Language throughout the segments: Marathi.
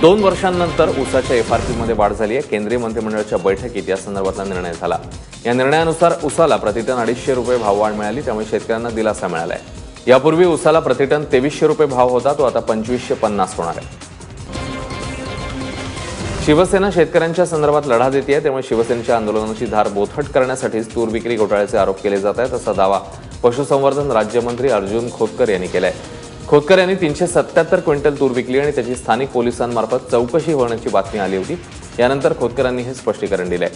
दोन वर्षांनंतर ऊसाच्या पीमध्ये वाढ झाली आहे. केंद्रीय मंत्रिमंडळाच्या बैठकीत या संदर्भातला निर्णय झाला. या निर्णयानुसार ऊसाला प्रतिटन अडीचशे रुपये भाववाढ मिळाली त्यामुळे शेतकऱ्यांना दिलासा मिळाला आहे यापूर्वी ऊसाला प्रतिटन तेवीसशे रुपये भाव होता तो आता पंचवीसशे पन्नास होणार आहे. शिवसेना शेतकऱ्यांच्या संदर्भात लढा देते आहे त्यामुळे शिवसेनेच्या आंदोलनाची धार बोथट करण्यासाठीच तूर विक्री घोटाळ्याचे आरोप केले जात आहेत असा दावा पशुसंवर्धन राज्यमंत्री अर्जुन खोतकर यांनी केलाय. खोतकर यांनी तीनशे सत्याहत्तर क्विंटल तूर विकली आणि त्याची स्थानिक पोलिसांमार्फत चौकशी होण्याची बातमी आली होती. यानंतर खोतकरांनी हे स्पष्टीकरण दिले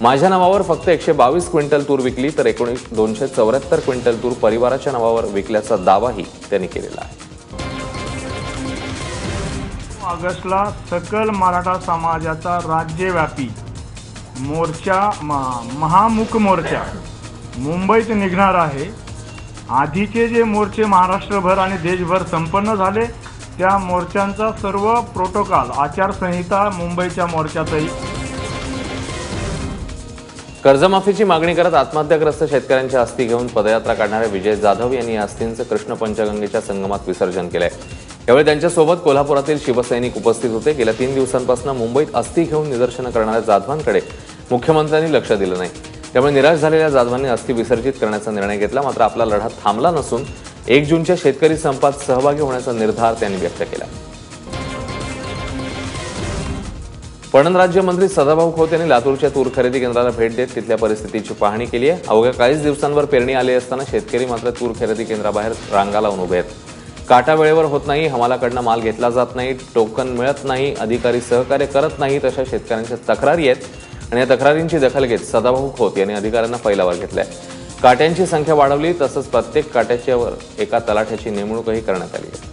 माझ्या नावावर फक्त एकशे बावीस क्विंटल तूर विकली तर एकोणीस दोनशे चौऱ्याहत्तर क्विंटल तूर परिवाराच्या नावावर विकल्याचा दावाही त्यांनी केलेला आहे. ऑगस्टला सकल मराठा समाजाचा राज्यव्यापी मोर्चा महा महामुख मोर्चा मुंबईत निघणार आहे. आधीचे जे मोर्चे महाराष्ट्रभर आणि देशभर संपन्न झाले त्या मोर्चांचा सर्व प्रोटोकॉल आचारसंहिता मुंबईच्या मोर्चातही. कर्जमाफीची मागणी करत आत्महत्याग्रस्त शेतकऱ्यांच्या अस्थी घेऊन पदयात्रा काढणाऱ्या विजय जाधव यांनी अस्थींचं कृष्ण पंचगंगेच्या संगमात विसर्जन केलंय. यावेळी त्यांच्यासोबत कोल्हापुरातील शिवसैनिक उपस्थित होते. गेल्या तीन दिवसांपासून मुंबईत अस्थी घेऊन निदर्शनं करणाऱ्या जाधवांकडे मुख्यमंत्र्यांनी लक्ष दिलं नाही. त्यामुळे निराश झालेल्या जाधवांनी अस्थि विसर्जित करण्याचा निर्णय घेतला. मात्र आपला लढा थांबला नसून एक जूनच्या शेतकरी संपात सहभागी होण्याचा निर्धार त्यांनी व्यक्त केला. पणन राज्यमंत्री सदाभाऊ खोत यांनी लातूरच्या तूर खरेदी केंद्राला भेट देत तिथल्या परिस्थितीची पाहणी केली आहे. अवघ्या काहीच दिवसांवर पेरणी आली असताना शेतकरी मात्र तूर खरेदी केंद्राबाहेर रांगा लावून उभे आहेत. काटा वेळेवर होत नाही हमालाकडनं माल घेतला जात नाही टोकन मिळत नाही अधिकारी सहकार्य करत नाहीत अशा शेतकऱ्यांच्या तक्रारी आहेत. आणि या तक्रारींची दखल घेत सदाभाऊ खोत यांनी अधिकाऱ्यांना फैलावर घेतलाय. काट्यांची संख्या वाढवली तसंच प्रत्येक काट्याच्यावर एका तलाठ्याची नेमणूकही करण्यात आली आहे.